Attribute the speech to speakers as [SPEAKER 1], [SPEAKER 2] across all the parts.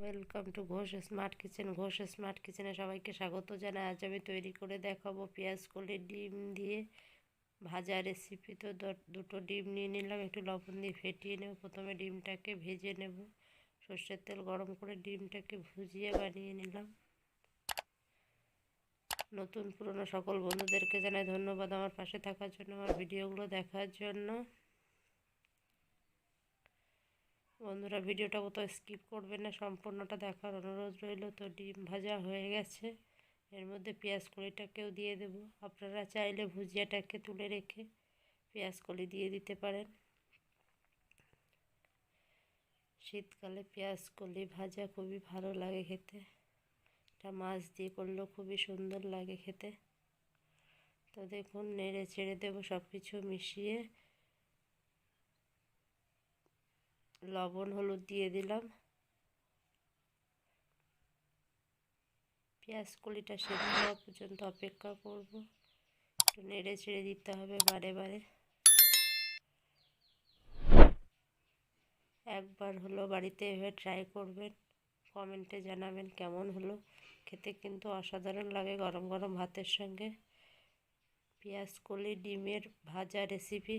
[SPEAKER 1] Welcome to Ghosh smart kitchen Ghosh smart কিচেনে সবাইকে স্বাগত জানাই। আজ আমি তৈরি করে দেখাবো পেঁয়াজ কলি, ডিম দিয়ে ভাজা রেসিপি তো দুটো ডিম নিয়ে নিলাম। একটু লবণ দিয়ে ফেটিয়ে নেব। প্রথমে ডিমটাকে ভেজে নেব। সর্ষের তেল গরম করে ডিমটাকে ভুজিয়ে বানিয়ে নিলাম। নতুন পুরনো সকল বন্ধুদেরকে জানাই ধন্যবাদ আমার পাশে থাকার জন্য, আমার ভিডিওগুলো দেখার জন্য। বন্ধুরা ভিডিওটা কোথাও স্কিপ করবেন না, সম্পূর্ণটা দেখার অনুরোধ রইল। তো ডিম ভাজা হয়ে গেছে। এর মধ্যে পেঁয়াজ কলিটাকেও দিয়ে দেব। আপনারা চাইলে ভুজিয়াটাকে তুলে রেখে পেঁয়াজ কলি দিয়ে দিতে পারেন। শীতকালে পেঁয়াজ কলি ভাজা খুবই ভালো লাগে খেতে। এটা মাছ দিয়ে করলেও খুবই সুন্দর লাগে খেতে। তো দেখুন, নেড়ে ছেড়ে দেবো সব কিছু মিশিয়ে। লবণ, হলুদ দিয়ে দিলাম। পেঁয়াজ কলিটা সেদ্ধ হওয়া পর্যন্ত অপেক্ষা করব। একটু নেড়ে ছেড়ে দিতে হবে বারে বারে। একবার হলো বাড়িতে এভাবে ট্রাই করবেন কমেন্টে জানাবেন কেমন হলো। খেতে কিন্তু অসাধারণ লাগে গরম গরম ভাতের সঙ্গে। পেঁয়াজ কলি, ডিমের ভাজা রেসিপি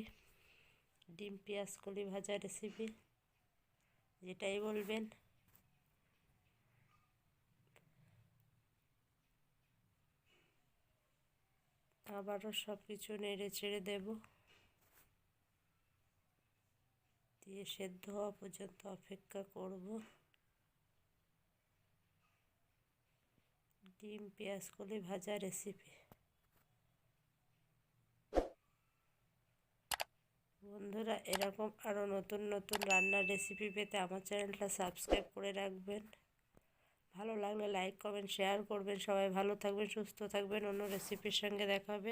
[SPEAKER 1] ডিম পেঁয়াজ কলি ভাজা রেসিপি যেটাই বলবেন। আবারও সব কিছু নেড়ে চেড়ে দেব। দিয়ে সেদ্ধ হওয়া পর্যন্ত অপেক্ষা করব। ডিম, পেঁয়াজ, কলি ভাজা রেসিপি বন্ধুরা, এরকম আরও নতুন নতুন রান্নার রেসিপি পেতে আমার চ্যানেলটা সাবস্ক্রাইব করে রাখবেন। ভালো লাগলে লাইক কমেন্ট শেয়ার করবেন। সবাই ভালো থাকবেন, সুস্থ থাকবেন। অন্য রেসিপির সঙ্গে দেখাবে